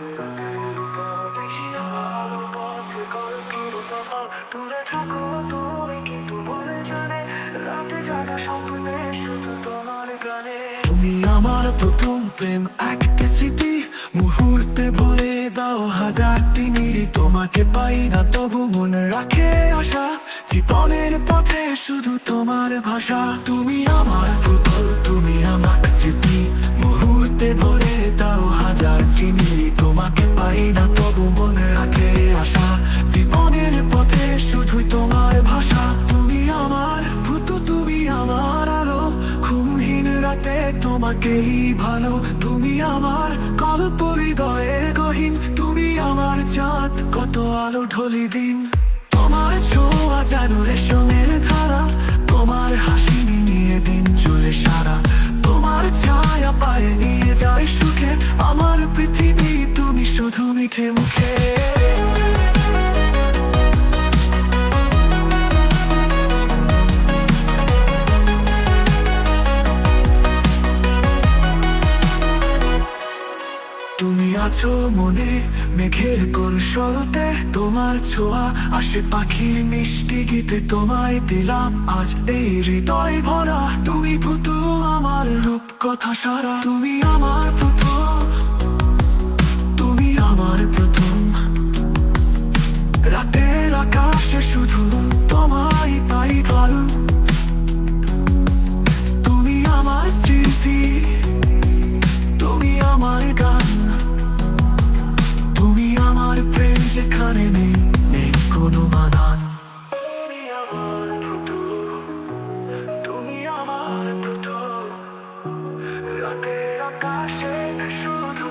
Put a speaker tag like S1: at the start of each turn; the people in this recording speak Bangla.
S1: তুমি আমার প্রথম প্রেম, একটা স্মৃতি। মুহূর্তে ভরে দাও, হাজারটি মিলি তোমাকে পাই না, তবু মনে রাখে আশা। জীবনের পথে শুধু তোমার ভাষা। তুমি আমার না তবু মনে রাখে আশা। জীবনের পথে শুধু তোমার ভাষা। তুমি আমার, ভূতু তুমি আমার আলো। ঘুমহীন রাতে তোমাকেই ভালো। তুমি আমার কল্প হৃদয়ের গহীন। তুমি আমার চাঁদ, কত আলো ঢলি দিন। তোমার ছোঁয়া যেন রেশমের ধারা। তোমার হাসি নিয়ে দিন চলে সারা। তোমার ছায়া পায়ে নিয়ে যায় আছো মনে মেঘের কোন সরতে তোমার ছোঁয়া আসে পাখির মিষ্টি গীতে তোমায় দিলাম আজ এই হৃদয় ভরা, তুমি পুতু আমার রূপ কথা সারা। তুমি আমার প্রথম, তুমি আমার প্রথম। রাতের আকাশে শুধু যেখানে নেই নেই কোনো মানান তুমি আমার রাতের আকাশে শুধু